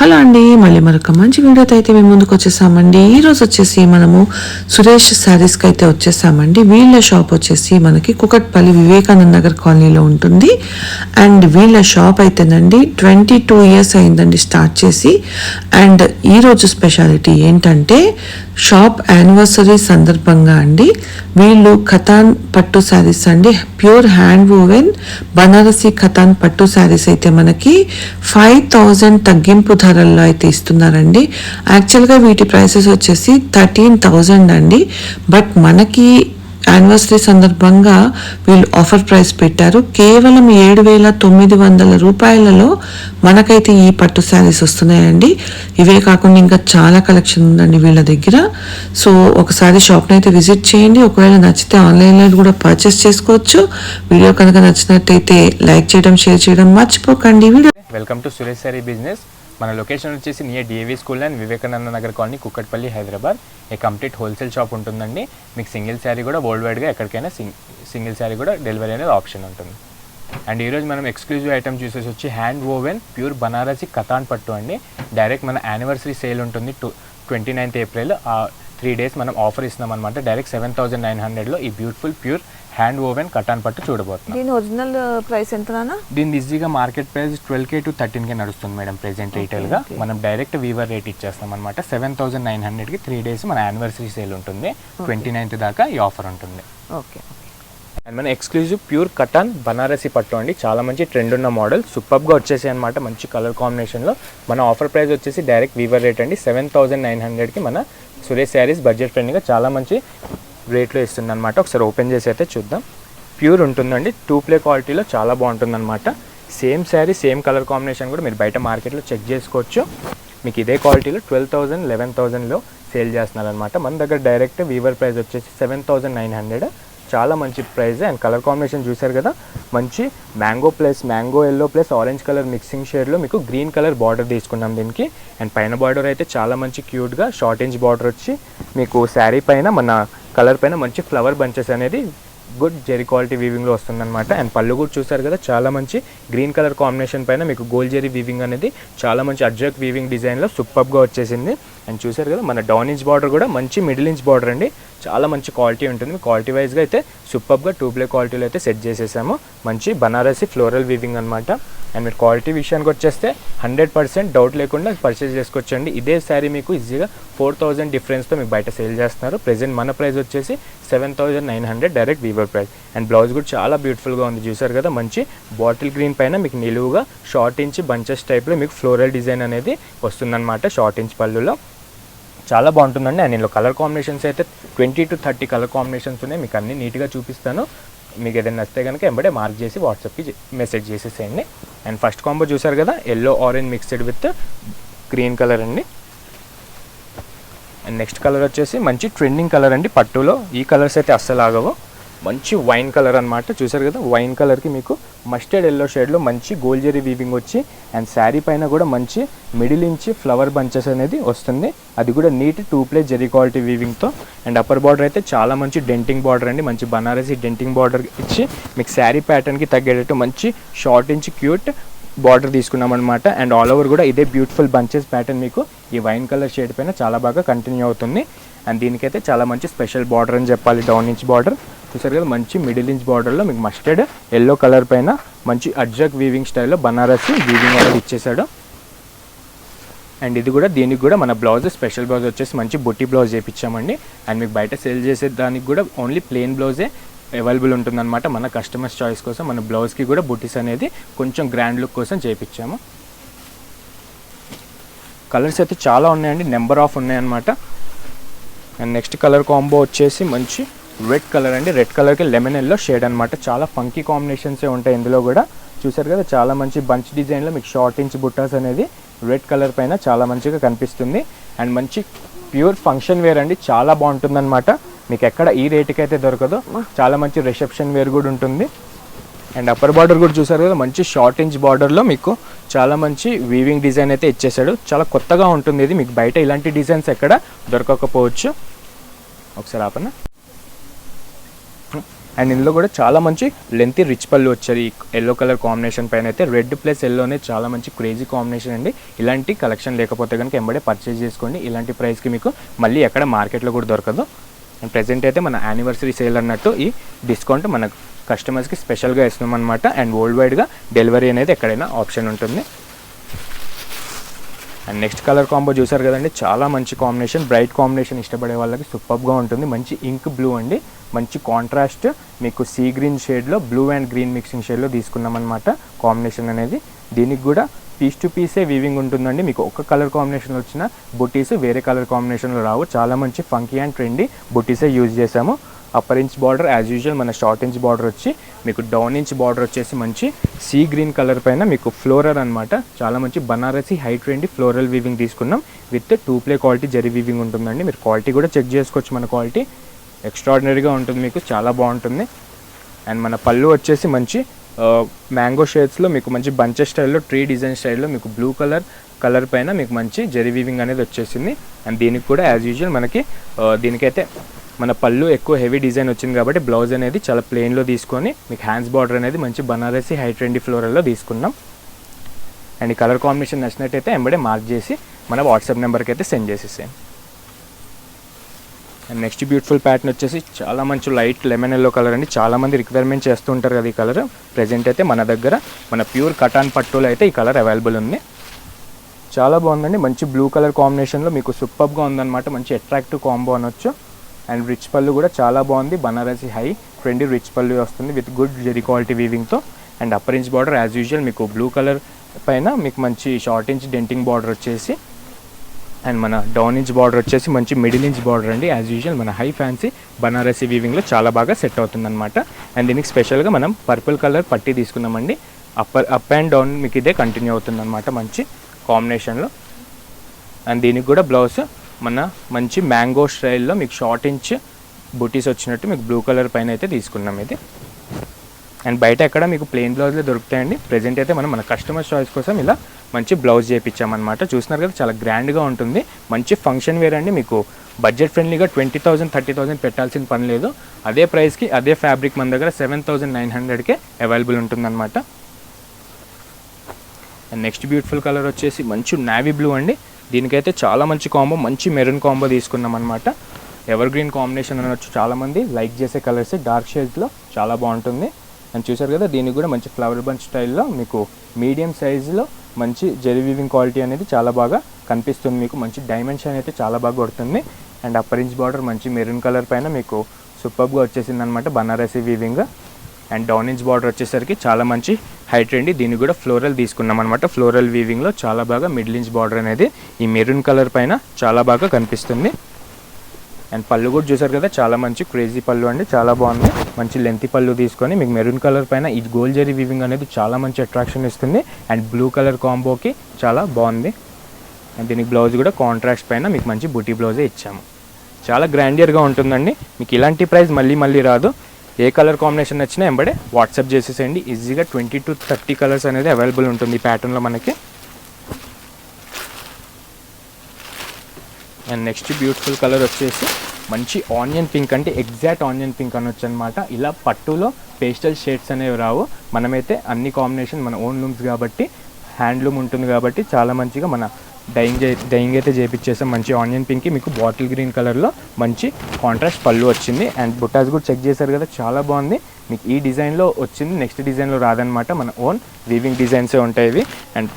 Hello అండి మళ్ళీ మరొక మంచి వీడియోతో అయితే మేము ముందుకు వచ్చేసామండి. ఈ రోజు వచ్చేసి మనము సురేష్ శారీస్కి అయితే వచ్చేసామండి. వీళ్ళ షాప్ వచ్చేసి మనకి కుకట్పల్లి వివేకానంద నగర్ కాలనీలో ఉంటుంది. అండ్ వీళ్ళ షాప్ అయితేనండి ట్వంటీ టూ ఇయర్స్ అయిందండి స్టార్ట్ చేసి. అండ్ ఈ రోజు స్పెషాలిటీ ఏంటంటే షాప్ యానివర్సరీ సందర్భంగా అండి. వీళ్ళు ఖతాన్ పట్టు శారీస్ అండి. Pure hand woven Banarasi katan పట్టు శారీస్ అయితే మనకి ఫైవ్ థౌజండ్ తగ్గింపు ధరల్లో అయితే ఇస్తున్నారండి. యాక్చువల్గా వీటి ప్రైసెస్ వచ్చేసి థర్టీన్ థౌజండ్ అండి. బట్ మనకి యానివర్సరీ సందర్భంగా వీళ్ళు ఆఫర్ ప్రైస్ పెట్టారు. కేవలం ఏడు వేల తొమ్మిది వందల రూపాయలలో మనకైతే ఈ పట్టు శారీస్ వస్తున్నాయండి. ఇవే కాకుండా ఇంకా చాలా కలెక్షన్ ఉందండి వీళ్ళ దగ్గర. సో ఒకసారి షాప్ని అయితే విజిట్ చేయండి. ఒకవేళ నచ్చితే ఆన్లైన్లో కూడా పర్చేస్ చేసుకోవచ్చు. వీడియో కనుక నచ్చినట్టయితే లైక్ చేయడం షేర్ చేయడం మర్చిపోకండి. Video welcome to Suresh saree business మన లొకేషన్ వచ్చేసి near DAV school and Vivekananda Nagar colony Kukatpally Hyderabad a complete wholesale shop ఉంటుందండి. మీకు సింగిల్ శారీ కూడా వరల్డ్ వైడ్గా ఎక్కడికైనా సింగిల్ శారీ కూడా డెలివరీ అనేది ఆప్షన్ ఉంటుంది. అండ్ ఈరోజు మనం ఎక్స్క్లూజివ్ ఐటమ్ చూసేసి వచ్చి hand woven pure Banarasi Katan పట్టు అండి. డైరెక్ట్ మన యానివర్సరీ సేల్ ఉంటుంది టూ ట్వంటీ నైన్త్ ఏప్రిల్ ఆ త్రీ డేస్ మనం ఆఫర్ ఇస్తున్నాం అనమాట డైరెక్ట్ సెవెన్ థౌసండ్ నైన్ హండ్రెడ్లో ఈ beautiful pure hand woven katan పట్టు చూడబోతున్నాం. దీని ఒరిజినల్ ప్రైస్ ఎంత దీని ఈజీగా market price twelve K to thirteen K నడుస్తుంది మేడం ప్రెసెంట్ రీటైల్గా. మనం డైరెక్ట్ వీవర్ రేట్ ఇచ్చేస్తాం అనమాట సెవెన్ థౌసండ్ నైన్ హండ్రెడ్కి త్రీ డేస్ మన యానివర్సరీ సేల్ ఉంటుంది. ట్వంటీ నైన్త్ దాకా ఈ ఆఫర్ ఉంటుంది. ఓకే అండ్ మన ఎక్స్క్లూజివ్ ప్యూర్ కటాన్ బనారసి పట్టు అండి. చాలా మంచి ట్రెండ్ ఉన్న మోడల్ సూపర్గా వచ్చేసి అనమాట మంచి కలర్ కాంబినేషన్లో మన ఆఫర్ ప్రైస్ వచ్చేసి డైరెక్ట్ వీవర్ రేట్ అండి. సెవెన్ థౌసండ్ నైన్ హండ్రెడ్కి మన సురేష్ శారీస్ బడ్జెట్ ఫ్రెండ్గా చాలా మంచి రేట్లో ఇస్తుంది అనమాట ఒకసారి ఓపెన్ చేసి అయితే చూద్దాం. ప్యూర్ ఉంటుందండి. టూ ప్లే క్వాలిటీలో చాలా బాగుంటుందన్నమాట. Same saree same colour combination కూడా మీరు బయట మార్కెట్లో చెక్ చేసుకోవచ్చు. మీకు ఇదే క్వాలిటీలో ట్వెల్వ్ థౌజండ్ లెవెన్ థౌజండ్లో సేల్ చేస్తున్నారనమాట మన దగ్గర డైరెక్ట్ వీవర్ ప్రైస్ వచ్చేసి సెవెన్ థౌసండ్ నైన్ హండ్రెడ్. చాలా మంచి ప్రైస్ అండ్ కలర్ కాంబినేషన్ చూశారు కదా మంచి mango plus mango yellow plus orange colour mixing షేడ్లో మీకు గ్రీన్ కలర్ బార్డర్ తీసుకున్నాం దీనికి. అండ్ పైన బార్డర్ అయితే చాలా మంచి క్యూట్గా షార్ట్ ఇంచ్ బార్డర్ వచ్చి మీకు శారీ పైన మన కలర్ పైన మంచి ఫ్లవర్ బంచెస్ అనేది గుడ్ జెరీ క్వాలిటీ వీవింగ్లో వస్తుందన్నమాట. అండ్ పళ్ళు కూడా చూసారు కదా చాలా మంచి గ్రీన్ కలర్ కాంబినేషన్ పైన మీకు గోల్డ్ జెరీ వీవింగ్ అనేది చాలా మంచి అడ్జక్ వీవింగ్ డిజైన్లో సూపర్గా వచ్చేసింది. అండ్ చూసారు కదా మన డౌన్ ఇంచ్ బార్డర్ కూడా మంచి మిడిల్ ఇంచ్ బార్డర్ అండి. చాలా మంచి క్వాలిటీ ఉంటుంది. క్వాలిటీ వైజ్గా అయితే సూపర్గా టూ ప్లే క్వాలిటీలో అయితే సెట్ చేసేసాము. మంచి బనారసి ఫ్లోరల్ వీవింగ్ అనమాట అండ్ మీరు క్వాలిటీ విషయానికి వచ్చేస్తే హండ్రెడ్ పర్సెంట్ డౌట్ లేకుండా పర్చేస్ చేసుకోవచ్చండి. ఇదే శారీ మీకు ఈజీగా ఫోర్ థౌజండ్ డిఫరెన్స్తో మీకు బయట సేల్ చేస్తున్నారు. ప్రెసెంట్ మన ప్రైస్ వచ్చేసి seven thousand nine hundred direct weaver price and blouse కూడా చాలా బ్యూటిఫుల్గా ఉంది. చూసారు కదా? మంచి బాటిల్ గ్రీన్ పైన మీకు నిలువుగా షార్ట్ ఇంచ్ బంచెస్ టైప్లో మీకు ఫ్లోరల్ డిజైన్ అనేది వస్తుందన్నమాట షార్ట్ ఇంచ్ పళ్ళులో. చాలా బాగుంటుందండి. అండ్ ఇందులో కలర్ కాంబినేషన్స్ అయితే twenty to thirty colour combinations ఉన్నాయి. మీకు అన్ని నీట్గా చూపిస్తాను. మీకు ఏదైనా నచ్చితే కనుక ఎంబడే మార్క్ చేసి వాట్సాప్కి మెసేజ్ చేసేసేయండి. అండ్ ఫస్ట్ కాంబో చూసారు కదా yellow orange mixed with green colour అండి. అండ్ నెక్స్ట్ కలర్ వచ్చేసి మంచి ట్రెండింగ్ కలర్ అండి పట్టులో. ఈ కలర్స్ అయితే అస్సలు ఆగవు. మంచి వైన్ కలర్ అనమాట చూసారు కదా వైన్ కలర్కి మీకు మస్టర్డ్ ఎల్లో షేడ్లో మంచి గోల్జరీ వీవింగ్ వచ్చి అండ్ శారీ పైన కూడా మంచి మిడిల్ ఇంచి ఫ్లవర్ బంచెస్ అనేది వస్తుంది. అది కూడా neat two ply zari quality వీవింగ్తో అండ్ అప్పర్ బార్డర్ అయితే చాలా మంచి డెంటింగ్ బార్డర్ అండి. మంచి బనారసి డెంటింగ్ బార్డర్ ఇచ్చి మీకు శారీ ప్యాటర్న్కి తగ్గేటట్టు మంచి షార్ట్ ఇంచ్ క్యూట్ బార్డర్ తీసుకున్నాం అనమాట అండ్ ఆల్ ఓవర్ కూడా ఇదే బ్యూటిఫుల్ బంచెస్ ప్యాటర్న్ మీకు ఈ వైన్ కలర్ షేడ్ పైన చాలా బాగా కంటిన్యూ అవుతుంది. అండ్ దీనికైతే చాలా మంచి స్పెషల్ బార్డర్ అని చెప్పాలి డౌన్ ఇంచ్ బార్డర్. చూసారు కదా మంచి మిడిల్ ఇంచ్ బార్డర్లో మీకు మస్టర్డ్ ఎల్లో కలర్ పైన మంచి అడ్జక్ వీవింగ్ స్టైల్లో బనారసి వీవింగ్ అనేది ఇచ్చేసాడు అండ్ ఇది కూడా దీనికి కూడా మన బ్లౌజ్ స్పెషల్ బ్లౌజ్ వచ్చేసి మంచి బొట్టి బ్లౌజ్ చేయించామండి అండ్ మీకు బయట సేల్ చేసే దానికి కూడా ఓన్లీ ప్లెయిన్ బ్లౌజే అవైలబుల్ ఉంటుందన్నమాట మన కస్టమర్స్ చాయిస్ కోసం. మన బ్లౌజ్కి కూడా బుట్టీస్ అనేది కొంచెం గ్రాండ్ లుక్ కోసం చేయించాము కలర్స్ అయితే చాలా ఉన్నాయండి నెంబర్ ఆఫ్ ఉన్నాయన్నమాట. అండ్ నెక్స్ట్ కలర్ కాంబో వచ్చేసి మంచి రెడ్ కలర్ అండి. రెడ్ కలర్కి లెమన్ ఎల్లో షేడ్ అనమాట చాలా ఫంకీ కాంబినేషన్సే ఉంటాయి ఇందులో కూడా. చూసారు కదా చాలా మంచి బంచ్ డిజైన్లో మీకు షార్ట్ ఇంచ్ బుట్టాస్ అనేది రెడ్ కలర్ పైన చాలా మంచిగా కనిపిస్తుంది. అండ్ మంచి ప్యూర్ ఫంక్షన్ వేర్ అండి. చాలా బాగుంటుందన్నమాట. మీకు ఎక్కడ ఈ రేటుకి అయితే దొరకదు. చాలా మంచి రిసెప్షన్ వేర్ కూడా ఉంటుంది. అండ్ అప్పర్ బార్డర్ కూడా చూసారు కదా మంచి షార్ట్ ఇంచ్ బార్డర్లో మీకు చాలా మంచి వీవింగ్ డిజైన్ అయితే ఇచ్చేసాడు చాలా కొత్తగా ఉంటుంది ఇది మీకు బయట ఇలాంటి డిజైన్స్ ఎక్కడ దొరకకపోవచ్చు. ఒకసారి ఆపన అండ్ ఇందులో కూడా చాలా మంచి లెంతీ రిచ్ పళ్ళు వచ్చారు ఈ ఎల్లో కలర్ కాంబినేషన్ పైన అయితే రెడ్ ప్లస్ ఎల్లోనే చాలా మంచి క్రేజీ కాంబినేషన్ అండి. ఇలాంటి కలెక్షన్ లేకపోతే కనుక ఎంబడే పర్చేజ్ చేసుకోండి. ఇలాంటి ప్రైస్కి మీకు మళ్ళీ ఎక్కడ మార్కెట్లో కూడా దొరకదు. అండ్ ప్రజెంట్ అయితే మన యానివర్సరీ సేల్ అన్నట్టు ఈ డిస్కౌంట్ మనకు కస్టమర్స్కి స్పెషల్గా ఇస్తున్నాం అనమాట అండ్ వరల్డ్ వైడ్గా డెలివరీ అనేది ఎక్కడైనా ఆప్షన్ ఉంటుంది. అండ్ నెక్స్ట్ కలర్ కాంబో చూసారు కదండి చాలా మంచి కాంబినేషన్. బ్రైట్ కాంబినేషన్ ఇష్టపడే వాళ్ళకి సూపర్గా ఉంటుంది. మంచి ఇంక్ బ్లూ అండి. మంచి కాంట్రాస్ట్ మీకు సీ గ్రీన్ షేడ్లో బ్లూ అండ్ గ్రీన్ మిక్సింగ్ షేడ్లో తీసుకున్నాం అనమాట కాంబినేషన్ అనేది. దీనికి కూడా పీస్ టు పీసే వీవింగ్ ఉంటుందండి. మీకు ఒక కలర్ కాంబినేషన్ వచ్చిన బుటీస్ వేరే కలర్ కాంబినేషన్లో రావు. చాలా మంచి ఫంకీ అండ్ ట్రెండీ బుటీసే యూజ్ చేసాము upper inch border as usual మన షార్ట్ ఇంచ్ బార్డర్ వచ్చి మీకు డౌన్ ఇంచ్ బార్డర్ వచ్చేసి మంచి సీ గ్రీన్ కలర్ పైన మీకు ఫ్లోరల్ అనమాట చాలా మంచి Banarasi high trendy floral weaving తీసుకున్నాం. With two ply quality zari weaving ఉంటుందండి. మీరు క్వాలిటీ కూడా చెక్ చేసుకోవచ్చు మన క్వాలిటీ ఎక్స్ట్రాడినరీగా ఉంటుంది మీకు. చాలా బాగుంటుంది. అండ్ మన పళ్ళు వచ్చేసి మంచి మ్యాంగో షేడ్స్లో మీకు మంచి బంచెస్ స్టైల్లో ట్రీ డిజైన్ స్టైల్లో మీకు బ్లూ కలర్ కలర్ పైన మీకు మంచి జెరీ వీవింగ్ అనేది వచ్చేసింది. అండ్ దీనికి కూడా యాజ్ యూజువల్ మనకి దీనికైతే మన పళ్ళు ఎక్కువ హెవీ డిజైన్ వచ్చింది కాబట్టి బ్లౌజ్ అనేది చాలా ప్లెయిన్లో తీసుకొని మీకు హ్యాండ్స్ బార్డర్ అనేది మంచి బనారసి హై ట్రెండీ ఫ్లోరల్లో తీసుకున్నాం అండ్ ఈ కలర్ కాంబినేషన్ నచ్చినట్టయితే ఎంబడే మార్క్ చేసి మన వాట్సాప్ నెంబర్కి అయితే సెండ్ చేసేసాను అండ్ నెక్స్ట్ బ్యూటిఫుల్ ప్యాటర్న్ వచ్చేసి చాలా మంచి లైట్ లెమన్ ఎల్లో కలర్ అండి. చాలామంది రిక్వైర్మెంట్ చేస్తూ ఉంటారు కదా ఈ కలర్ ప్రజెంట్ అయితే మన దగ్గర మన ప్యూర్ కటాన్ పట్టులో అయితే ఈ కలర్ అవైలబుల్ ఉంది. చాలా బాగుందండి. మంచి బ్లూ కలర్ కాంబినేషన్లో మీకు సూపర్గా ఉందన్నమాట. మంచి అట్రాక్టివ్ కాంబో అనొచ్చు. అండ్ రిచ్ పళ్ళు కూడా చాలా బాగుంది. Banarasi high trendy rich pallu వస్తుంది విత్ గుడ్ జెరీ క్వాలిటీ వీవింగ్తో and upper inch border as usual మీకు బ్లూ కలర్ పైన మీకు మంచి షార్ట్ ఇంచ్ డెంటింగ్ బార్డర్ వచ్చేసి అండ్ మన డౌన్ ఇంచ్ బార్డర్ వచ్చేసి మంచి మిడిల్ ఇంచ్ బార్డర్ అండి. యాజ్ యూజువల్ మన హై ఫ్యాన్సీ బనారసి వీవింగ్లో చాలా బాగా సెట్ అవుతుందన్నమాట. అండ్ దీనికి స్పెషల్గా మనం పర్పుల్ కలర్ పట్టీ తీసుకున్నామండి. అప్పర్ అప్ అండ్ డౌన్ మీకు ఇదే కంటిన్యూ అవుతుందన్నమాట మంచి కాంబినేషన్లో అండ్ దీనికి కూడా బ్లౌజ్ మన మంచి మ్యాంగో స్టైల్లో మీకు షార్ట్ ఇంచ్ బుటీస్ వచ్చినట్టు మీకు బ్లూ కలర్ పైన అయితే తీసుకున్నాం ఇది. అండ్ బయట ఎక్కడ మీకు ప్లెయిన్ బ్లౌజ్లే దొరుకుతాయండి. ప్రెజెంట్ అయితే మనం మన కస్టమర్ చాయిస్ కోసం ఇలా మంచి బ్లౌజ్ చేయించామన్నమాట చూస్తున్నారు కదా చాలా గ్రాండ్గా ఉంటుంది. మంచి ఫంక్షన్ వేర్ అండి మీకు. బడ్జెట్ ఫ్రెండ్లీగా ట్వంటీ థౌసండ్ థర్టీ థౌసండ్ పెట్టాల్సిన పని లేదు. అదే ప్రైస్కి అదే ఫ్యాబ్రిక్ మన దగ్గర సెవెన్ థౌసండ్ నైన్ హండ్రెడ్కే అవైలబుల్ ఉంటుందన్నమాట. అండ్ నెక్స్ట్ బ్యూటిఫుల్ కలర్ వచ్చేసి మంచి నావీ బ్లూ అండి. దీనికైతే చాలా మంచి కాంబో మంచి మెరూన్ కాంబో తీసుకున్నాం అనమాట ఎవర్ గ్రీన్ కాంబినేషన్ అనొచ్చు చాలామంది. లైక్ చేసే కలర్స్ డార్క్ షేడ్స్లో చాలా బాగుంటుంది. అండ్ చూసారు కదా దీనికి కూడా మంచి ఫ్లవర్ బంచ్ స్టైల్లో మీకు మీడియం సైజులో మంచి జెరీ వీవింగ్ క్వాలిటీ అనేది చాలా బాగా కనిపిస్తుంది మీకు. మంచి డైమెన్షన్ అయితే చాలా బాగా కొడుతుంది. అండ్ అప్పర్ ఇంచ్ బార్డర్ మంచి మెరూన్ కలర్ పైన మీకు సూపర్గా వచ్చేసింది అనమాట Banarasi weaving and down border వచ్చేసరికి చాలా మంచి హైట్ అండి. దీన్ని కూడా ఫ్లోరల్ తీసుకున్నాం అనమాట ఫ్లోరల్ వీవింగ్లో చాలా బాగా మిడిల్ ఇంచ్ బార్డర్ అనేది ఈ మెరూన్ కలర్ పైన చాలా బాగా కనిపిస్తుంది. అండ్ పళ్ళు కూడా చూసారు కదా చాలా మంచి క్రేజీ పళ్ళు అండి. చాలా బాగుంది మంచి లెంత్ పళ్ళు తీసుకొని మీకు మెరూన్ కలర్ పైన ఈ గోల్డ్ జరీ వీవింగ్ అనేది చాలా మంచి అట్రాక్షన్ ఇస్తుంది. అండ్ బ్లూ కలర్ కాంబోకి చాలా బాగుంది. అండ్ దీనికి బ్లౌజ్ కూడా కాంట్రాక్ట్ పైన మీకు మంచి బుటీ బ్లౌజే ఇచ్చాము. చాలా గ్రాండియర్గా ఉంటుందండి. మీకు ఇలాంటి ప్రైస్ మళ్ళీ మళ్ళీ రాదు. ఏ కలర్ కాంబినేషన్ నచ్చినా ఎంబడే వాట్సాప్ చేసేసేయండి. ఈజీగా ట్వంటీ టు థర్టీ కలర్స్ అనేది అవైలబుల్ ఉంటుంది ఈ ప్యాటర్న్లో మనకి. అండ్ నెక్స్ట్ బ్యూటిఫుల్ కలర్ వచ్చేసి మంచి ఆనియన్ పింక్ అంటే ఎగ్జాక్ట్ ఆనియన్ పింక్ అనొచ్చు అనమాట ఇలా పట్టులో పేస్టల్ షేడ్స్ అనేవి రావు. మనమైతే అన్ని కాంబినేషన్ మన ఓన్ లూమ్స్ కాబట్టి హ్యాండ్లూమ్ ఉంటుంది కాబట్టి చాలా మంచిగా మన డైయింగ్ డైయింగ్ అయితే చేపించేసాం మంచి ఆనియన్ పింక్ మీకు బాటిల్ గ్రీన్ కలర్లో మంచి కాంట్రాస్ట్ పళ్ళు వచ్చింది. అండ్ బుట్టాస్ కూడా చెక్ చేశారు కదా చాలా బాగుంది. మీకు ఈ డిజైన్లో వచ్చింది నెక్స్ట్ డిజైన్లో రాదనమాట మన ఓన్ వీవింగ్ డిజైన్సే ఉంటాయి ఇవి. అండ్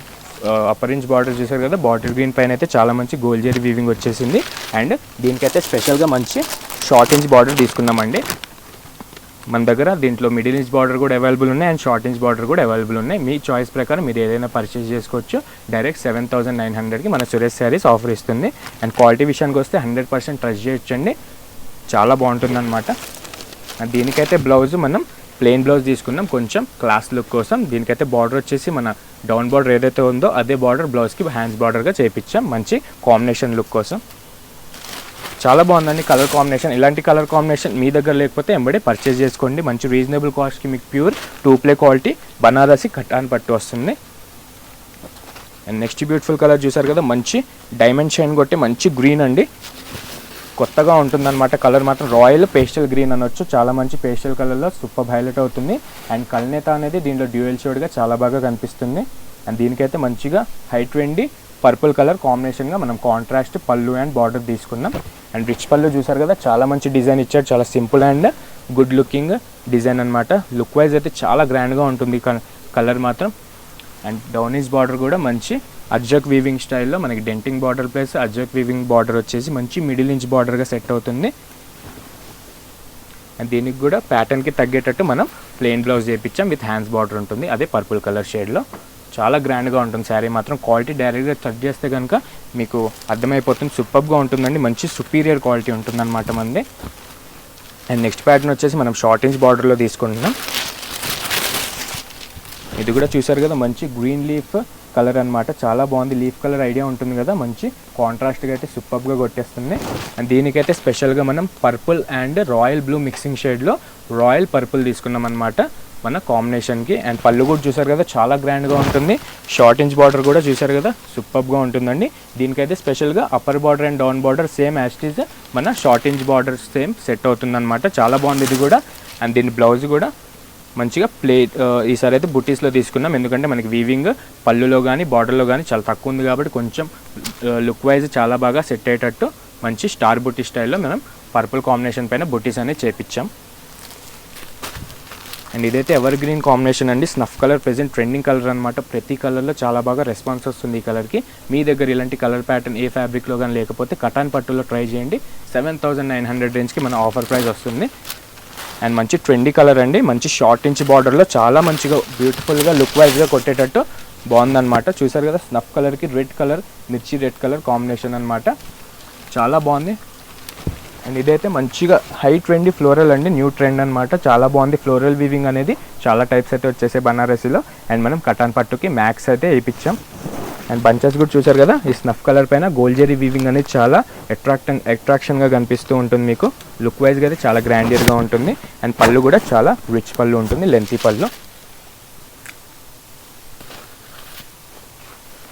అప్పర్ ఇంచ్ బార్డర్ చూసారు కదా బాటిల్ గ్రీన్ పైన అయితే చాలా మంచి గోల్డ్ జరీ వీవింగ్ వచ్చేసింది. అండ్ దీనికైతే స్పెషల్గా మంచి షార్ట్ ఇంచ్ బార్డర్ తీసుకున్నామండి. మన దగ్గర దీంట్లో మిడిల్ ఇంచ్ బార్డర్ కూడా అవైలబుల్ ఉన్నాయి అండ్ షార్ట్ ఇంచ్ బార్డర్ కూడా అవైలబుల్ ఉన్నాయి. మీ చాయిస్ ప్రకారం మీరు ఏదైనా పర్చేస్ చేసుకోవచ్చు. డైరెక్ట్ సెవెన్ థౌసండ్ నైన్ హండ్రెడ్కి మన సురేష్ శారీస్ ఆఫర్ ఇస్తుంది. అండ్ క్వాలిటీ విషయానికి వస్తే హండ్రెడ్ పర్సెంట్ ట్రస్ట్ చేయొచ్చండి చాలా బాగుంటుందన్నమాట. దీనికైతే బ్లౌజ్ మనం ప్లెయిన్ బ్లౌజ్ తీసుకున్నాం. కొంచెం క్లాస్ లుక్ కోసం. దీనికైతే బార్డర్ వచ్చేసి మన డౌన్ బార్డర్ ఏదైతే ఉందో అదే బార్డర్ బ్లౌజ్కి హ్యాండ్స్ బార్డర్గా చేయించాం. మంచి కాంబినేషన్ లుక్ కోసం. చాలా బాగుందండి కలర్ కాంబినేషన్. ఇలాంటి కలర్ కాంబినేషన్ మీ దగ్గర లేకపోతే ఎంబడే పర్చేస్ చేసుకోండి. మంచి రీజనబుల్ కాస్ట్కి మీకు pure two ply quality Banarasi కట్టాన్ పట్టు వస్తుంది. అండ్ నెక్స్ట్ బ్యూటిఫుల్ కలర్ చూసారు కదా మంచి డైమండ్ షైన్ కొట్టి మంచి గ్రీన్ అండి. కొత్తగా ఉంటుందన్నమాట కలర్ మాత్రం. రాయల్ పేస్టల్ గ్రీన్ అనొచ్చు. చాలా మంచి పేస్టల్ కలర్లో సూపర్ హైలైట్ అవుతుంది. అండ్ కల్నేత అనేది దీంట్లో డ్యూయల్ షేడ్గా చాలా బాగా కనిపిస్తుంది. అండ్ దీనికైతే మంచిగా హైట్ వెండి పర్పుల్ కలర్ కాంబినేషన్గా మనం కాంట్రాస్ట్ పళ్ళు అండ్ బార్డర్ తీసుకున్నాం అండ్ రిచ్ పళ్ళు చూసారు కదా చాలా మంచి డిజైన్ ఇచ్చారు చాలా simple and good looking design అనమాట లుక్ వైజ్ అయితే చాలా గ్రాండ్గా ఉంటుంది కలర్ మాత్రం. అండ్ డౌనీస్ బార్డర్ కూడా మంచి అర్జక్ వీవింగ్ స్టైల్లో మనకి డెంటింగ్ బార్డర్ ప్లస్ అర్జక్ వీవింగ్ బార్డర్ వచ్చేసి మంచి మిడిల్ ఇంచ్ బార్డర్గా సెట్ అవుతుంది. అండ్ దీనికి కూడా ప్యాటర్న్కి తగ్గేటట్టు మనం ప్లెయిన్ బ్లౌజ్ చేయించాం విత్ హ్యాండ్స్ బార్డర్ ఉంటుంది అదే పర్పుల్ కలర్ షేడ్లో చాలా గ్రాండ్గా ఉంటుంది. శారీ మాత్రం క్వాలిటీ డైరెక్ట్గా టచ్ చేస్తే కనుక మీకు అర్థమైపోతుంది. సూపర్గా ఉంటుందండి. మంచి సుపీరియర్ క్వాలిటీ ఉంటుందన్నమాట మనది అండ్ నెక్స్ట్ ప్యాటర్న్ వచ్చేసి మనం షార్ట్ ఇంచ్ బార్డర్లో తీసుకుంటున్నాం. ఇది కూడా చూసారు కదా మంచి గ్రీన్ లీఫ్ కలర్ అన్నమాట. చాలా బాగుంది. లీఫ్ కలర్ ఐడియా ఉంటుంది కదా మంచి కాంట్రాస్ట్గా అయితే సూపర్గా కొట్టేస్తుంది. అండ్ దీనికైతే స్పెషల్గా మనం purple and royal blue mixing షేడ్లో రాయల్ పర్పుల్ తీసుకున్నాం అనమాట మన కాంబినేషన్కి అండ్ పళ్ళు కూడా చూసారు కదా చాలా గ్రాండ్గా ఉంటుంది. షార్ట్ ఇంచ్ బార్డర్ కూడా చూసారు కదా సూపర్గా ఉంటుందండి. దీనికైతే స్పెషల్గా upper border and down border same as it is మన short inch border same set అవుతుందన్నమాట. చాలా బాగుంది ఇది కూడా. అండ్ దీని బ్లౌజ్ కూడా మంచిగా ప్లే ఈసారి అయితే బుట్టీస్లో తీసుకున్నాం. ఎందుకంటే మనకి వీవింగ్ పళ్ళులో కానీ బార్డర్లో కానీ చాలా తక్కువ ఉంది కాబట్టి కొంచెం లుక్ వైజ్ చాలా బాగా సెట్ అయ్యేటట్టు మంచి స్టార్ బుట్టి స్టైల్లో మనం పర్పుల్ కాంబినేషన్ పైన బుట్టీస్ అనేది చేపించాం. అండ్ ఇదైతే ఎవర్ గ్రీన్ కాంబినేషన్ అండి. Snuff colour present trending colour అనమాట ప్రతి కలర్లో చాలా బాగా రెస్పాన్స్ వస్తుంది ఈ కలర్కి మీ దగ్గర ఇలాంటి కలర్ ప్యాటర్న్ ఏ ఫ్యాబ్రిక్లో కానీ లేకపోతే కటాన్ పట్టులో ట్రై చేయండి. సెవెన్ థౌసండ్ నైన్ హండ్రెడ్ రేంజ్కి మన ఆఫర్ ప్రైస్ వస్తుంది. అండ్ మంచి ట్రెండీ కలర్ అండి. మంచి షార్ట్ ఇంచ్ బార్డర్లో చాలా మంచిగా బ్యూటిఫుల్గా లుక్ వైజ్గా కొట్టేటట్టు బాగుందన్నమాట. చూసారు కదా స్నఫ్ కలర్కి రెడ్ కలర్ మిర్చి రెడ్ కలర్ కాంబినేషన్ అనమాట చాలా బాగుంది. అండ్ ఇదైతే మంచిగా హై ట్రెండ్ ఫ్లోరల్ అండి న్యూ ట్రెండ్ అనమాట చాలా బాగుంది ఫ్లోరల్ వీవింగ్ అనేది. చాలా టైప్స్ అయితే వచ్చేసాయి బనారసీలో. అండ్ మనం కటాన్ పట్టుకి మ్యాక్స్ అయితే వేయించాం. అండ్ బంచెస్ కూడా చూసారు కదా ఈ స్నఫ్ కలర్ పైన గోల్జెరీ వీవింగ్ అనేది చాలా అట్రాక్ట్ అట్రాక్షన్గా కనిపిస్తూ ఉంటుంది మీకు. లుక్ వైజ్గా అయితే చాలా గ్రాండియర్గా ఉంటుంది. అండ్ పళ్ళు కూడా చాలా రిచ్ పళ్ళు ఉంటుంది లెంతీ పళ్ళు.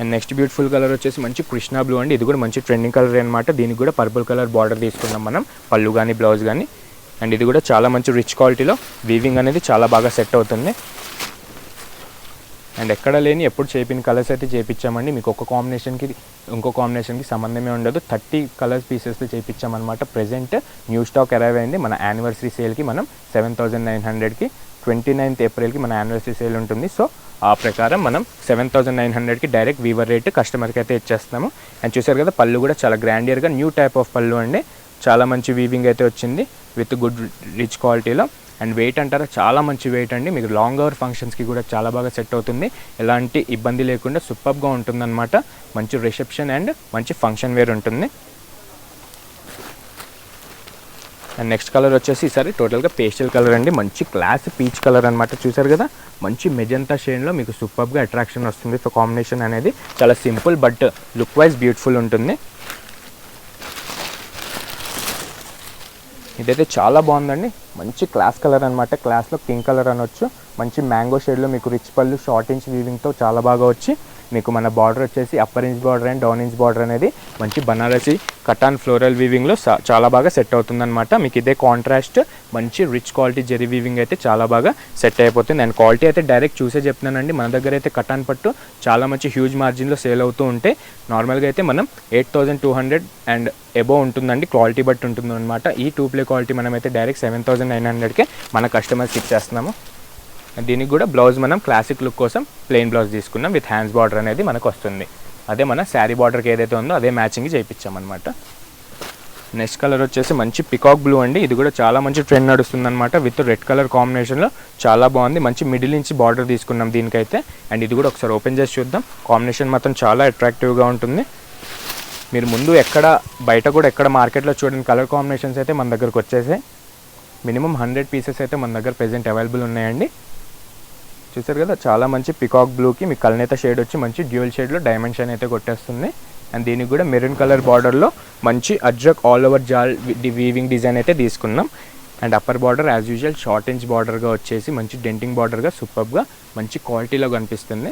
అండ్ నెక్స్ట్ బ్యూటిఫుల్ కలర్ వచ్చేసి మంచి కృష్ణా బ్లూ అండి. ఇది కూడా మంచి ట్రెండింగ్ కలర్ అనమాట దీనికి కూడా పర్పుల్ కలర్ బార్డర్ తీసుకున్నాం మనం. పళ్ళు కానీ బ్లౌజ్ కానీ అండ్ ఇది కూడా చాలా మంచి రిచ్ క్వాలిటీలో వీవింగ్ అనేది చాలా బాగా సెట్ అవుతుంది. అండ్ ఎక్కడ లేని ఎప్పుడు చేపిన కలర్స్ అయితే చేపించామండి మీకు ఒక కాంబినేషన్కి ఇంకో కాంబినేషన్కి సంబంధమే ఉండదు. థర్టీ కలర్స్ పీసెస్తో చేపించామన్నమాట ప్రజెంట్ న్యూ స్టాక్ అరైవ్ అయింది. మన యానివర్సరీ సేల్కి మనం సెవెన్ థౌజండ్ నైన్ హండ్రెడ్కి ట్వంటీ నైన్త్ ఏప్రిల్కి మన యానివర్సరీ సేల్ ఉంటుంది. సో ఆ ప్రకారం మనం సెవెన్ థౌసండ్ నైన్ హండ్రెడ్కి డైరెక్ట్ వీవర్ రేట్ కస్టమర్కి అయితే ఇచ్చేస్తున్నాము. అండ్ చూసారు కదా పళ్ళు కూడా చాలా గ్రాండియర్గా న్యూ టైప్ ఆఫ్ పళ్ళు అండి. చాలా మంచి వీవింగ్ అయితే వచ్చింది విత్ గుడ్ రిచ్ క్వాలిటీలో అండ్ వెయిట్ అంటారా చాలా మంచి వెయిట్ అండి. మీకు లాంగ్ అవర్ ఫంక్షన్స్కి కూడా చాలా బాగా సెట్ అవుతుంది. ఎలాంటి ఇబ్బంది లేకుండా సూపర్గా ఉంటుందన్నమాట. మంచి రిసెప్షన్ అండ్ మంచి ఫంక్షన్ వేర్ ఉంటుంది. అండ్ నెక్స్ట్ కలర్ వచ్చేసి ఈసారి టోటల్గా పేస్టల్ కలర్ అండి. మంచి క్లాస్ పీచ్ కలర్ అనమాట చూసారు కదా? మంచి మెజంతా షేడ్లో మీకు సూపర్గా అట్రాక్షన్ వస్తుంది. సో కాంబినేషన్ అనేది చాలా simple but look wise beautiful ఉంటుంది. ఇదైతే చాలా బాగుందండి. మంచి క్లాస్ కలర్ అనమాట క్లాస్లో పింక్ కలర్ అనొచ్చు. మంచి మ్యాంగో షేడ్లో మీకు రిచ్ పళ్ళు షార్ట్ ఇంచ్ వీవింగ్తో చాలా బాగా వచ్చి మీకు మన బార్డర్ వచ్చేసి upper inch border and down inch border అనేది మంచి బనారసి కటాన్ ఫ్లోరల్ వీవింగ్లో చాలా బాగా సెట్ అవుతుందన్నమాట. మీకు ఇదే కాంట్రాస్ట్ మంచి రిచ్ క్వాలిటీ జెరీ వీవింగ్ అయితే చాలా బాగా సెట్ అయిపోతుంది. అండ్ క్వాలిటీ అయితే డైరెక్ట్ చూసే చెప్తున్నానండి. మన దగ్గర అయితే కటాన్ పట్టు చాలా మంచి హ్యూజ్ మార్జిన్లో సేల్ అవుతూ ఉంటే నార్మల్గా అయితే మనం eight thousand two hundred and above ఉంటుందండి. క్వాలిటీ బట్టి ఉంటుంది అనమాట ఈ టూ ప్లే క్వాలిటీ మనమైతే డైరెక్ట్ సెవెన్ థౌసండ్ నైన్ హండ్రెడ్కే మన కస్టమర్స్కి ఇచ్చేస్తున్నాము. దీనికి కూడా బ్లౌజ్ మనం క్లాసిక్ లుక్ కోసం ప్లెయిన్ బ్లౌజ్ తీసుకున్నాం. విత్ హ్యాండ్స్ బార్డర్ అనేది మనకు వస్తుంది. అదే మన శారీ బార్డర్కి ఏదైతే ఉందో అదే మ్యాచింగ్ చేయించామన్నమాట. నెక్స్ట్ కలర్ వచ్చేసి మంచి పికాక్ బ్లూ అండి. ఇది కూడా చాలా మంచి ట్రెండ్ నడుస్తుంది అనమాట విత్ రెడ్ కలర్ కాంబినేషన్లో చాలా బాగుంది. మంచి మిడిల్ నుంచి బార్డర్ తీసుకున్నాం దీనికైతే. అండ్ ఇది కూడా ఒకసారి ఓపెన్ చేసి చూద్దాం. కాంబినేషన్ మాత్రం చాలా అట్రాక్టివ్గా ఉంటుంది. మీరు ముందు ఎక్కడ బయట కూడా ఎక్కడ మార్కెట్లో చూడని కలర్ కాంబినేషన్స్ అయితే మన దగ్గరకు వచ్చేసాయి. మినిమం హండ్రెడ్ పీసెస్ అయితే మన దగ్గర ప్రెజెంట్ అవైలబుల్ ఉన్నాయండి. చూసారు కదా చాలా మంచి పికాక్ బ్లూకి మీ కలనేత షేడ్ వచ్చి మంచి డ్యూయల్ షేడ్లో డైమెన్షన్ అయితే కొట్టేస్తుంది. అండ్ దీనికి కూడా మెరూన్ కలర్ బార్డర్లో మంచి అజ్రక్ ఆల్ ఓవర్ జాల్ వీవింగ్ డిజైన్ అయితే తీసుకున్నాం. And upper border as usual short inch బార్డర్గా వచ్చేసి మంచి డెంటింగ్ బార్డర్గా సూపర్గా మంచి క్వాలిటీలో కనిపిస్తుంది.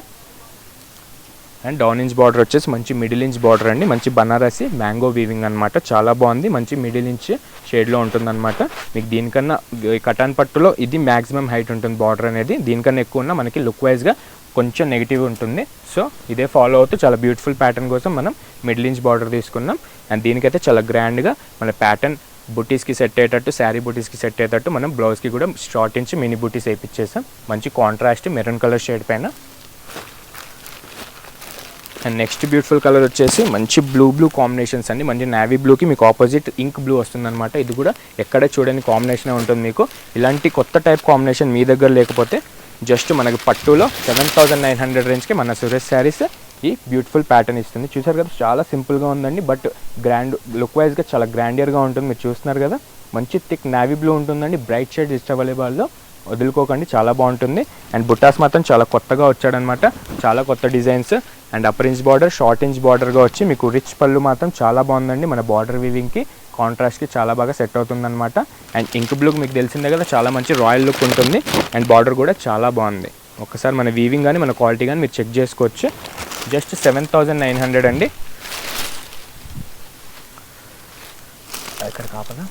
అండ్ డౌన్ ఇంచ్ బార్డర్ వచ్చేసి మంచి మిడిల్ ఇంచ్ బార్డర్ అండి. మంచి బనారసి మ్యాంగో వీవింగ్ అనమాట చాలా బాగుంది. మంచి మిడిల్ ఇంచ్ షేడ్లో ఉంటుందన్నమాట. మీకు దీనికన్నా కటాన్ పట్టులో ఇది మ్యాక్సిమం హైట్ ఉంటుంది బార్డర్ అనేది. దీనికన్నా ఎక్కువ ఉన్న మనకి లుక్ వైజ్గా కొంచెం నెగిటివ్ ఉంటుంది. సో ఇదే ఫాలో అవుతూ చాలా బ్యూటిఫుల్ ప్యాటర్న్ కోసం మనం మిడిల్ ఇంచ్ బార్డర్ తీసుకున్నాం. అండ్ దీనికైతే చాలా గ్రాండ్గా మన ప్యాటర్న్ బుటీస్కి సెట్ అయ్యేటట్టు శారీ బుటీస్కి సెట్ అయ్యేటట్టు మనం బ్లౌజ్కి కూడా షార్ట్ ఇంచ్ మినీ బుటీస్ వేయించేసాం మంచి కాంట్రాస్ట్ మెరూన్ కలర్ షేడ్ పైన. అండ్ నెక్స్ట్ బ్యూటిఫుల్ కలర్ వచ్చేసి మంచి బ్లూ బ్లూ కాంబినేషన్స్ అండి. మంచి నావీ బ్లూకి మీకు ఆపోజిట్ ఇంక్ బ్లూ వస్తుందన్నమాట. ఇది కూడా ఎక్కడ చూడని కాంబినేషన్ ఉంటుంది మీకు. ఇలాంటి కొత్త టైప్ కాంబినేషన్ మీ దగ్గర లేకపోతే జస్ట్ మనకి పట్టులో సెవెన్ థౌసండ్ నైన్ హండ్రెడ్ రేంజ్కి మన సురేష్ శారీస్ ఈ బ్యూటిఫుల్ ప్యాటర్న్ ఇస్తుంది. చూసారు కదా చాలా సింపుల్గా ఉందండి బట్ గ్రాండ్ లుక్ వైజ్గా చాలా గ్రాండియర్గా ఉంటుంది. మీరు చూస్తున్నారు కదా మంచి థిక్ నావీ బ్లూ ఉంటుందండి బ్రైట్ షేడ్ ఇష్టపడే వాళ్ళు వదులుకోకండి చాలా బాగుంటుంది. అండ్ బుట్టాస్ మాత్రం చాలా కొత్తగా వచ్చాడనమాట. చాలా కొత్త designs. And upper inch border short inch బార్డర్గా వచ్చి మీకు రిచ్ పళ్ళు మాత్రం చాలా బాగుందండి. మన బార్డర్ వీవింగ్కి కాంట్రాస్ట్కి చాలా బాగా సెట్ అవుతుందన్నమాట అండ్ ఇంక్ బ్లూ మీకు తెలిసిందే కదా చాలా మంచి రాయల్ లుక్ ఉంటుంది. అండ్ బార్డర్ కూడా చాలా బాగుంది. ఒకసారి మన వీవింగ్ కానీ మన క్వాలిటీ కానీ మీరు చెక్ చేసుకోవచ్చు. Just seven thousand nine hundred అండి. ఇక్కడ కాపలా?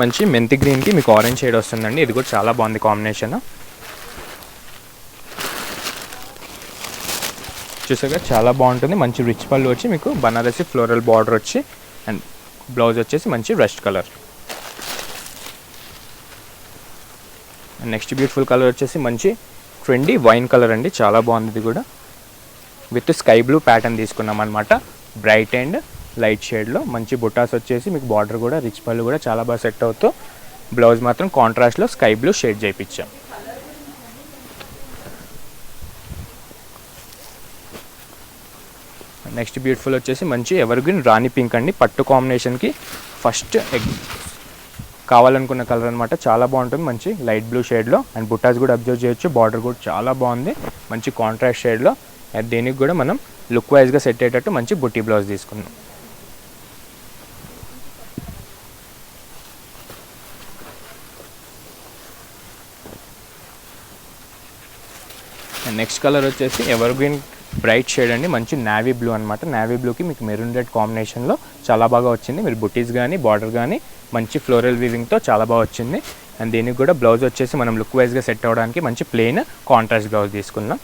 మంచి మెంతి గ్రీన్కి మీకు ఆరెంజ్ షేడ్ వస్తుందండి. ఇది కూడా చాలా బాగుంది కాంబినేషన్. చూసాక చాలా బాగుంటుంది. మంచి రిచ్ పళ్ళు వచ్చి మీకు బనారసి ఫ్లోరల్ బార్డర్ వచ్చి అండ్ బ్లౌజ్ వచ్చేసి మంచి rust colour. Next beautiful colour వచ్చేసి మంచి ట్రెండీ వైన్ కలర్ అండి. చాలా బాగుంది ఇది కూడా. విత్ స్కై బ్లూ ప్యాటర్న్ తీసుకున్నాం అనమాట బ్రైట్ అండ్ లైట్ షేడ్లో మంచి బుటాస్ వచ్చేసి మీకు బార్డర్ కూడా రిచ్ పళ్ళు కూడా చాలా బాగా సెట్ అవుతూ బ్లౌజ్ మాత్రం కాంట్రాస్ట్లో స్కై బ్లూ షేడ్ చేయించాం నెక్స్ట్ బ్యూటిఫుల్ వచ్చేసి మంచి ఎవర్ గ్రీన్ రాణి పింక్ అండి. పట్టు కాంబినేషన్కి ఫస్ట్ ఎగ్ కావాలనుకున్న కలర్ అనమాట చాలా బాగుంటుంది మంచి లైట్ బ్లూ షేడ్లో అండ్ బుట్టాస్ కూడా అబ్జర్వ్ చేయొచ్చు. బార్డర్ కూడా చాలా బాగుంది. మంచి కాంట్రాస్ట్ షేడ్లో అండ్ దీనికి కూడా మనం లుక్ వైజ్గా సెట్ అయ్యేటట్టు మంచి బుట్టి బ్లౌజ్ తీసుకున్నాం నెక్స్ట్ కలర్ వచ్చేసి ఎవర్ గ్రీన్ బ్రైట్ షేడ్ అండి. మంచి నావీ బ్లూ అనమాట నావీ బ్లూకి మీకు మెరూన్ రెడ్ కాంబినేషన్లో చాలా బాగా వచ్చింది. మీరు బుటీస్ కానీ బార్డర్ కానీ మంచి ఫ్లోరల్ వీవింగ్తో చాలా బాగా వచ్చింది. అండ్ దీనికి కూడా బ్లౌజ్ వచ్చేసి మనం లుక్ వైజ్గా సెట్ అవ్వడానికి మంచి ప్లెయిన్ కాంట్రాస్ట్ బ్లౌజ్ తీసుకున్నాం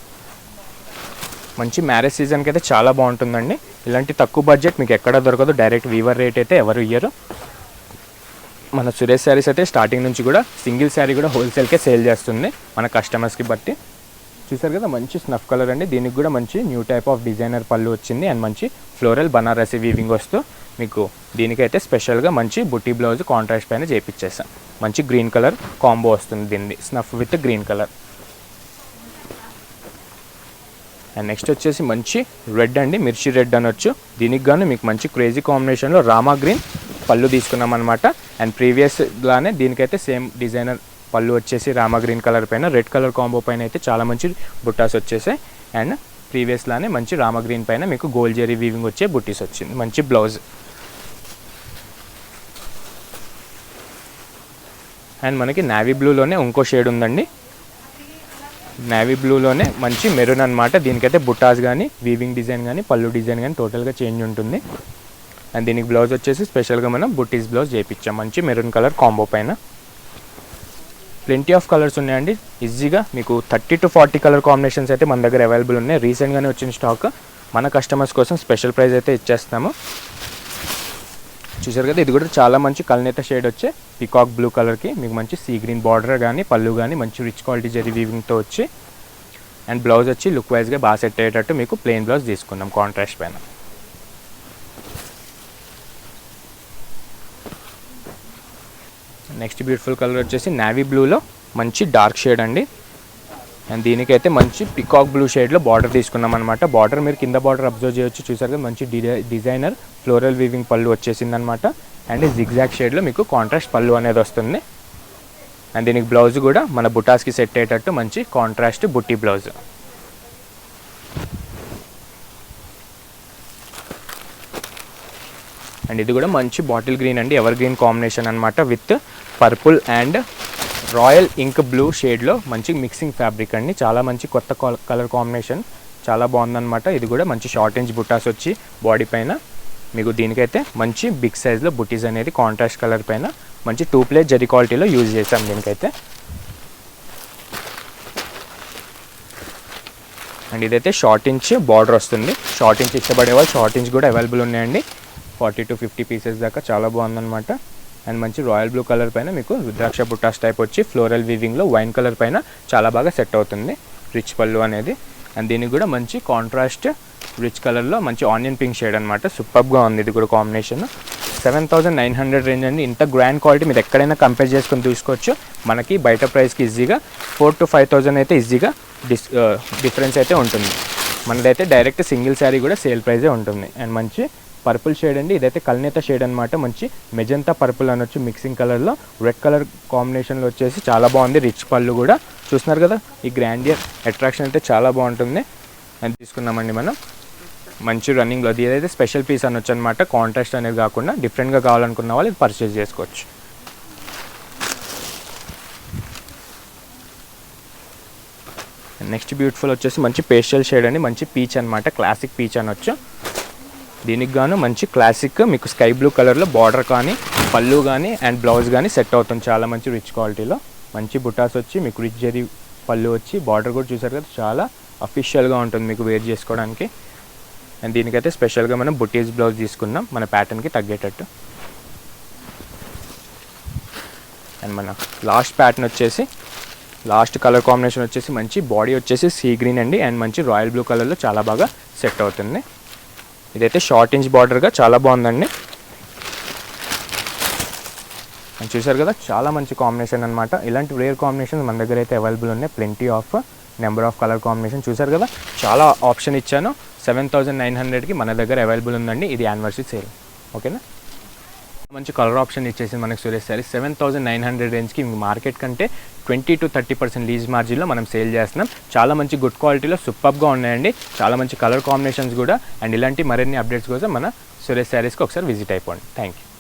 మంచి మ్యారేజ్ సీజన్కి అయితే చాలా బాగుంటుందండి. ఇలాంటి తక్కువ బడ్జెట్ మీకు ఎక్కడ దొరకదు. డైరెక్ట్ వీవర్ రేట్ అయితే ఎవరు ఇయ్యరు. మన సురేష్ శారీస్ అయితే స్టార్టింగ్ నుంచి కూడా సింగిల్ శారీ కూడా హోల్సేల్కే సేల్ చేస్తుంది. మన కస్టమర్స్కి బట్టి. చూసారు కదా మంచి స్నఫ్ కలర్ అండి. దీనికి కూడా మంచి న్యూ టైప్ ఆఫ్ డిజైనర్ పళ్ళు వచ్చింది అండ్ మంచి ఫ్లోరల్ బనారసి వీవింగ్ వస్తూ మీకు దీనికైతే స్పెషల్గా మంచి బుట్టి బ్లౌజ్ కాంట్రాస్ట్ పైన చేపించేసాం మంచి గ్రీన్ కలర్ కాంబో వస్తుంది దీన్ని snuff with green colour and next వచ్చేసి మంచి రెడ్ అండి. మిర్చి రెడ్ అనొచ్చు. దీనికి గాను మీకు మంచి క్రేజీ కాంబినేషన్లో రామా గ్రీన్ పళ్ళు తీసుకున్నాం అనమాట అండ్ ప్రీవియస్ లానే దీనికైతే సేమ్ డిజైనర్ పళ్ళు వచ్చేసి రామా గ్రీన్ కలర్ పైన రెడ్ కలర్ కాంబో పైన అయితే చాలా మంచి బుట్టాస్ వచ్చేసాయి. అండ్ ప్రీవియస్లానే మంచి రామా గ్రీన్ పైన మీకు గోల్డ్ జెరీ వీవింగ్ వచ్చే బుట్టీస్ వచ్చింది. మంచి బ్లౌజ్. అండ్ మనకి నావీ బ్లూలోనే ఇంకో షేడ్ ఉందండి. నావీ బ్లూలోనే మంచి మెరూన్ అనమాట దీనికైతే బుట్టాస్ కానీ వీవింగ్ డిజైన్ కానీ పళ్ళు డిజైన్ కానీ టోటల్గా చేంజ్ ఉంటుంది. అండ్ దీనికి బ్లౌజ్ వచ్చేసి స్పెషల్గా మనం బుట్టీస్ బ్లౌజ్ చేయించాం మంచి మెరూన్ కలర్ కాంబో పైన. ప్లెంటీ ఆఫ్ కలర్స్ ఉన్నాయండి. ఈజీగా మీకు thirty to forty colour combinations అయితే మన దగ్గర అవైలబుల్ ఉన్నాయి. రీసెంట్గానే వచ్చిన స్టాక్ మన కస్టమర్స్ కోసం స్పెషల్ ప్రైస్ అయితే ఇచ్చేస్తాము చూసారు కదా ఇది కూడా చాలా మంచి కల్నేత షేడ్ వచ్చే పికాక్ బ్లూ కలర్కి మీకు మంచి సీ గ్రీన్ బార్డర్ కానీ పళ్ళు కానీ మంచి రిచ్ క్వాలిటీ జరీ వీవింగ్తో వచ్చి అండ్ బ్లౌజ్ వచ్చి లుక్ వైజ్గా బాగా సెట్ అయ్యేటట్టు మీకు ప్లెయిన్ బ్లౌజ్ తీసుకున్నాం కాంట్రాస్ట్ పైన. నెక్స్ట్ బ్యూటిఫుల్ కలర్ వచ్చేసి నావీ బ్లూలో మంచి డార్క్ షేడ్ అండి. అండ్ దీనికైతే మంచి పికాక్ బ్లూ షేడ్లో బార్డర్ తీసుకున్నాం అనమాట బార్డర్ మీరు కింద బార్డర్ అబ్జర్వ్ చేయొచ్చు. చూసారు కదా మంచి డిజైనర్ ఫ్లోరల్ వీవింగ్ పళ్ళు వచ్చేసింది అనమాట అండ్ జిగ్జాగ్ షేడ్లో మీకు కాంట్రాస్ట్ పళ్ళు అనేది వస్తుంది. అండ్ దీనికి బ్లౌజ్ కూడా మన బుటాస్కి సెట్ అయ్యేటట్టు మంచి కాంట్రాస్ట్ బుట్టి బ్లౌజ్. అండ్ ఇది కూడా మంచి బాటిల్ గ్రీన్ అండి ఎవర్ గ్రీన్ కాంబినేషన్ అనమాట with purple and royal ink blue షేడ్లో మంచి మిక్సింగ్ ఫ్యాబ్రిక్ అండి. చాలా మంచి కొత్త కలర్ కాంబినేషన్ చాలా బాగుందన్నమాట. ఇది కూడా మంచి షార్ట్ ఇంచ్ బుట్టాస్ వచ్చి బాడీ పైన. మీకు దీనికైతే మంచి బిగ్ సైజ్లో బుటీస్ అనేది కాంట్రాస్ట్ కలర్ పైన మంచి టూ ప్లేట్ జరి క్వాలిటీలో యూజ్ చేసాం దీనికైతే. అండ్ ఇదైతే షార్ట్ ఇంచ్ బార్డర్ వస్తుంది. షార్ట్ ఇంచ్ ఇష్టపడే వాళ్ళు షార్ట్ ఇంచ్ కూడా అవైలబుల్ ఉన్నాయండి. ఫార్టీ టు ఫిఫ్టీ పీసెస్ దాకా చాలా బాగుందన్నమాట. అండ్ మంచి రాయల్ బ్లూ కలర్ పైన మీకు రుద్రాక్ష బుటాస్ టైప్ వచ్చి ఫ్లోరల్ వీవింగ్లో వైన్ కలర్ పైన చాలా బాగా సెట్ అవుతుంది. రిచ్ పళ్ళు అనేది. అండ్ దీనికి కూడా మంచి కాంట్రాస్ట్ రిచ్ కలర్లో మంచి ఆనియన్ పింక్ షేడ్ అనమాట సూపర్గా ఉంది ఇది కూడా combination seven thousand nine hundred range అండి. ఇంత గ్రాండ్ క్వాలిటీ మీరు ఎక్కడైనా కంపేర్ చేసుకొని చూసుకోవచ్చు. మనకి బయట ప్రైస్కి ఈజీగా ఫోర్ టు ఫైవ్ థౌసండ్ అయితే ఈజీగా డిస్ డిఫరెన్స్ అయితే ఉంటుంది. మనదైతే డైరెక్ట్ సింగిల్ శారీ కూడా సేల్ ప్రైజే ఉంటుంది. అండ్ మంచి పర్పుల్ షేడ్ అండి. ఇదైతే కల్నేత షేడ్ అనమాట మంచి మెజంతా పర్పుల్ అనొచ్చు మిక్సింగ్ కలర్లో రెడ్ కలర్ కాంబినేషన్లో వచ్చేసి చాలా బాగుంది. రిచ్ పళ్ళు కూడా. చూస్తున్నారు కదా ఈ గ్రాండియర్ అట్రాక్షన్ అయితే చాలా బాగుంటుంది. అని తీసుకున్నామండి మనం. మంచి రన్నింగ్లో అది ఏదైతే స్పెషల్ పీస్ అనొచ్చు అనమాట కాంట్రాస్ట్ అనేది కాకుండా డిఫరెంట్గా కావాలనుకున్న వాళ్ళు ఇది చేసుకోవచ్చు. నెక్స్ట్ బ్యూటిఫుల్ వచ్చేసి మంచి పేస్టల్ షేడ్ అండి. మంచి పీచ్ అనమాట క్లాసిక్ పీచ్ అనొచ్చు దీనికి గాను మంచి క్లాసిక్ మీకు స్కై బ్లూ కలర్లో బార్డర్ కానీ పళ్ళు కానీ అండ్ బ్లౌజ్ కానీ సెట్ అవుతుంది. చాలా మంచి రిచ్ క్వాలిటీలో మంచి బుటాస్ వచ్చి మీకు రిచ్ జరీ పళ్ళు వచ్చి బార్డర్ కూడా చూసారు కదా చాలా అఫీషియల్గా ఉంటుంది మీకు వేర్ చేసుకోవడానికి. అండ్ దీనికైతే స్పెషల్గా మనం బుటీస్ బ్లౌజ్ తీసుకున్నాం మన ప్యాటర్న్కి తగ్గేటట్టు. అండ్ మన లాస్ట్ ప్యాటర్న్ వచ్చేసి లాస్ట్ కలర్ కాంబినేషన్ వచ్చేసి మంచి బాడీ వచ్చేసి సీ గ్రీన్ అండి. అండ్ మంచి రాయల్ బ్లూ కలర్లో చాలా బాగా సెట్ అవుతుంది. ఇదైతే షార్ట్ ఇంచ్ బార్డర్గా చాలా బాగుందండి. అండ్ చూసారు కదా చాలా మంచి కాంబినేషన్ అనమాట ఇలాంటి రేర్ కాంబినేషన్ మన దగ్గర అయితే అవైలబుల్ ఉన్నాయి. Plenty of number of colour combination చూసారు కదా చాలా ఆప్షన్ ఇచ్చాను. సెవెన్ థౌజండ్ నైన్ హండ్రెడ్కి మన దగ్గర అవైలబుల్ ఉందండి. ఇది యానివర్సరీ సేల్ ఓకేనా మంచి కలర్ ఆప్షన్ ఇచ్చేసి మనకి Suresh sari. Seven thousand nine hundred రేంజ్కి మార్కెట్ కంటే twenty to thirty percent less మార్జిన్లో మనం సేల్ చేస్తున్నాం. చాలా మంచి గుడ్ క్వాలిటీలో సూపర్గా ఉన్నాయండి. చాలా మంచి కలర్ కాంబినేషన్స్ కూడా. అండ్ ఇలాంటి మరిన్ని అప్డేట్స్ కోసం మన సురేష్ శారీస్కి ఒకసారి విజిట్ అయిపోండి. Thank you